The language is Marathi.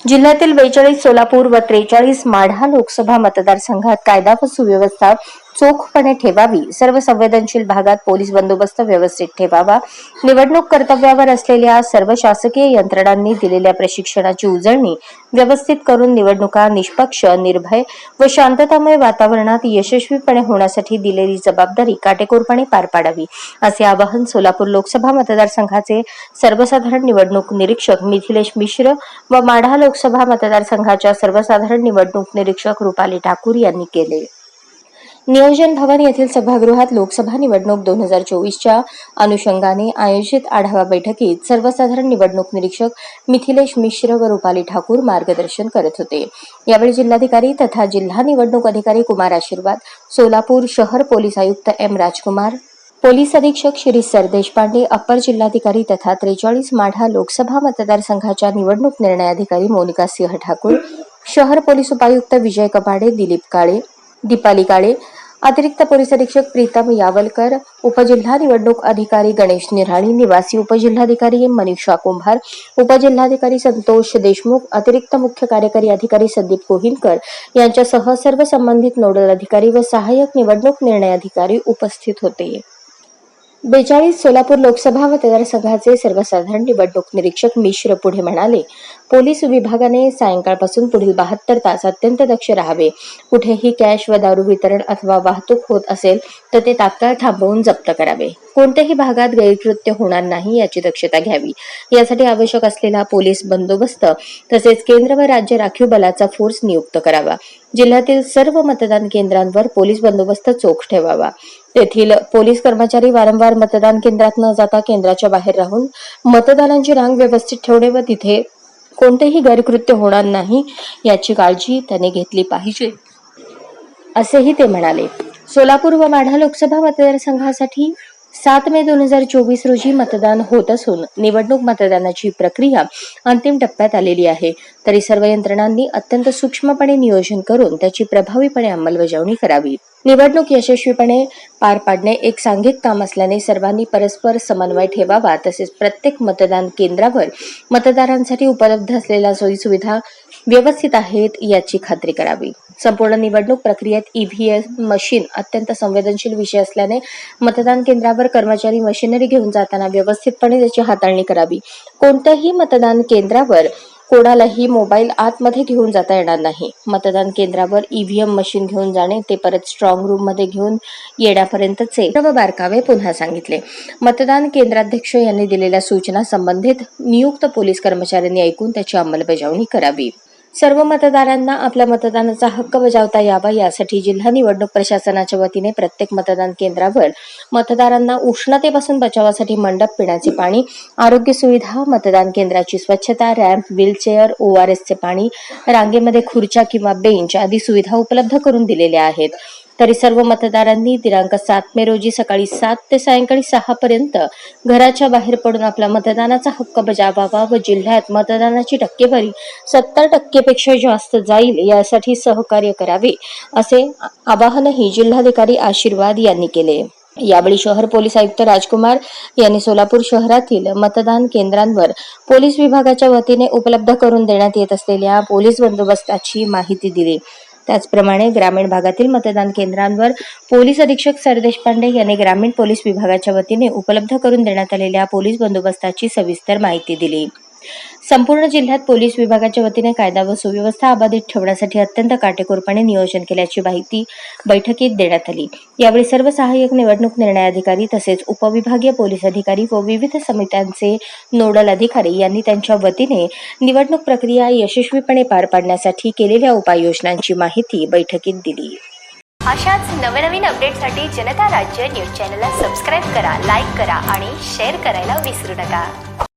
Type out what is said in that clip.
जिल्ह्यातील बेचाळीस सोलापूर व त्रेचाळीस माढा लोकसभा मतदारसंघात कायदा व सुव्यवस्था चोखपणे ठेवावी. सर्व संवेदनशील भागात पोलीस बंदोबस्त व्यवस्थित ठेवावा. निवडणूक कर्तव्यावर असलेल्या सर्व शासकीय यंत्रणांनी दिलेल्या प्रशिक्षणाची उजळणी व्यवस्थित करून निवडणुका निष्पक्ष निर्भय व शांततामय वातावरणात यशस्वीपणे होण्यासाठी दिलेली जबाबदारी काटेकोरपणे पार पाडावी असे आवाहन सोलापूर लोकसभा मतदारसंघाचे सर्वसाधारण निवडणूक निरीक्षक मिथिलेश मिश्र व माढा लोकसभा मतदारसंघाच्या सर्वसाधारण निवडणूक निरीक्षक रुपाली ठाकूर यांनी केले. नियोजन भवन येथील सभागृहात लोकसभा निवडणूक दोन हजार चोवीसच्या अनुषंगाने आयोजित आढावा बैठकीत सर्वसाधारण निवडणूक निरीक्षक मिथिलेश मिश्र व रुपाली ठाकूर मार्गदर्शन करत होते. यावेळी जिल्हाधिकारी तथा जिल्हा निवडणूक अधिकारी कुमार आशीर्वाद सोलापूर शहर पोलीस आयुक्त एम राजकुमार पोलीस अधीक्षक श्री सरदेश पांडे अप्पर जिल्हाधिकारी तथा त्रेचाळीस माढा लोकसभा मतदारसंघाच्या निवडणूक निर्णय अधिकारी मोनिका सिंह ठाकूर शहर पोलीस उपायुक्त विजय कपाडे दिलीप काळे दीपाली काळे अतिरिक्त पोलीस अधीक्षक प्रीतम यावलकर उपजिल्हा निवडणूक अधिकारी गणेश निराळी निवासी उपजिल्हाधिकारी मनीषा कुंभार उपजिल्हाधिकारी संतोष देशमुख अतिरिक्त मुख्य कार्यकारी अधिकारी संदीप कोहिनकर यांच्यासह सर्व संबंधित नोडल अधिकारी व सहाय्यक निवडणूक निर्णय अधिकारी उपस्थित होते. बेचाळीस सोलापूर लोकसभा मतदारसंघाचे सर्वसाधारण निवडणूक निरीक्षक मिश्र पुढे म्हणाले पोलीस विभागाने सायंकाळपासून पुढील बहात्तर तास अत्यंत दक्ष राहावे. कुठेही कॅश व दारू वितरण अथवा वाहतूक होत असेल तर ते तात्काळ थांबवून जप्त करावे. कोणत्याही भागात गैरकृत्य होणार नाही याची दक्षता घ्यावी. यासाठी आवश्यक असलेला पोलीस बंदोबस्त तसेच केंद्र व राज्य राखीव बलाचा फोर्स नियुक्त करावा. जिल्ह्यातील सर्व मतदान केंद्रांवर पोलीस बंदोबस्त चोख ठेवावा. तेथील पोलीस कर्मचारी वारंवार मतदान केंद्रात न जाता केंद्राच्या बाहेर राहून मतदानांची रांग व्यवस्थित ठेवणे व तिथे कोणतेही गैरकृत्य होणार नाही याची काळजी त्याने घेतली पाहिजे. असेही ते म्हणाले. सोलापूर व माढा लोकसभा मतदारसंघासाठी सात मे दोन हजार चोवीस रोजी मतदान होत असून निवडणूक मतदानाची प्रक्रिया अंतिम टप्प्यात आलेली आहे. तरी सर्व यंत्रणांनी अत्यंत सूक्ष्मपणे नियोजन करून त्याची प्रभावीपणे अंमलबजावणी करावी. निवडणूक यशस्वीपणे पार पाडणे एक सांघिक काम असल्याने सर्वांनी परस्पर समन्वय ठेवावा तसेच प्रत्येक मतदान केंद्रावर मतदारांसाठी उपलब्ध असलेल्या सोयीसुविधा व्यवस्थित आहेत याची खात्री करावी. संपूर्ण निवडणूक प्रक्रियेत ईव्हीएम मशीन अत्यंत संवेदनशील विषय असल्याने मतदान केंद्रावर कर्मचारी मशिनरी घेऊन जाताना व्यवस्थितपणे त्याची हाताळणी करावी. कोणत्याही मतदान केंद्रावर कोणालाही मोबाईल आतमध्ये घेऊन जाता येणार नाही. मतदान केंद्रावर ईव्हीएम मशीन घेऊन जाणे ते परत स्ट्रॉंग रूममध्ये घेऊन येण्यापर्यंतचे सर्व बारकावे पुन्हा सांगितले. मतदान केंद्राध्यक्ष यांनी दिलेल्या सूचना संबंधित नियुक्त पोलीस कर्मचाऱ्यांनी ऐकून त्याची अंमलबजावणी करावी. सर्व मतदारांना आपल्या मतदानाचा हक्क बजावता यावा यासाठी जिल्हा निवडणूक प्रशासनाच्या वतीने प्रत्येक मतदान केंद्रावर मतदारांना उष्णतेपासून बचावासाठी मंडप पिण्याचे पाणी आरोग्य सुविधा मतदान केंद्राची स्वच्छता रॅम्प व्हीलचेअर ओआरएसचे पाणी रांगेमध्ये खुर्च्या किंवा बेंच आदी सुविधा उपलब्ध करून दिलेल्या आहेत. तरी सर्व मतदारांनी दिनांक सात मे रोजी सकाळी सात ते सायंकाळी सहा पर्यंत घराच्या बाहेर पडून आपला मतदानाचा हक्क बजावावा व जिल्ह्यात मतदानाची टक्केवारी सत्तर टक्केपेक्षा जास्त जाईल यासाठी सहकार्य करावे असे आवाहनही जिल्हाधिकारी आशीर्वाद यांनी केले. यावेळी शहर पोलीस आयुक्त राजकुमार यांनी सोलापूर शहरातील मतदान केंद्रांवर पोलीस विभागाच्या वतीने उपलब्ध करून देण्यात येत असलेल्या पोलीस बंदोबस्ताची माहिती दिली. त्याचप्रमाणे ग्रामीण भागातील मतदान केंद्रांवर पोलीस अधीक्षक सर देशपांडे यांनी ग्रामीण पोलीस विभागाच्या वतीने उपलब्ध करून देण्यात आलेल्या पोलीस बंदोबस्ताची सविस्तर माहिती दिली. संपूर्ण जिल्ह्यात पोलीस विभागाच्या वतीने कायदा व सुव्यवस्था अबाधित ठेवण्यासाठी अत्यंत काटेकोरपणे नियोजन केल्याची माहिती बैठकीत देण्यात आली. यावेळी सर्व सहाय्यक निवडणूक निर्णय अधिकारी तसेच उपविभागीय पोलीस अधिकारी व विविध समित्यांचे नोडल अधिकारी यांनी त्यांच्या वतीने निवडणूक प्रक्रिया यशस्वीपणे पार पाडण्यासाठी केलेल्या उपाययोजनांची माहिती बैठकीत दिली. अशाच नवनवीन अपडेटसाठी जनता राज्य न्यूज चॅनलला सबस्क्राईब करा लाईक करा आणि शेअर करायला विसरू नका.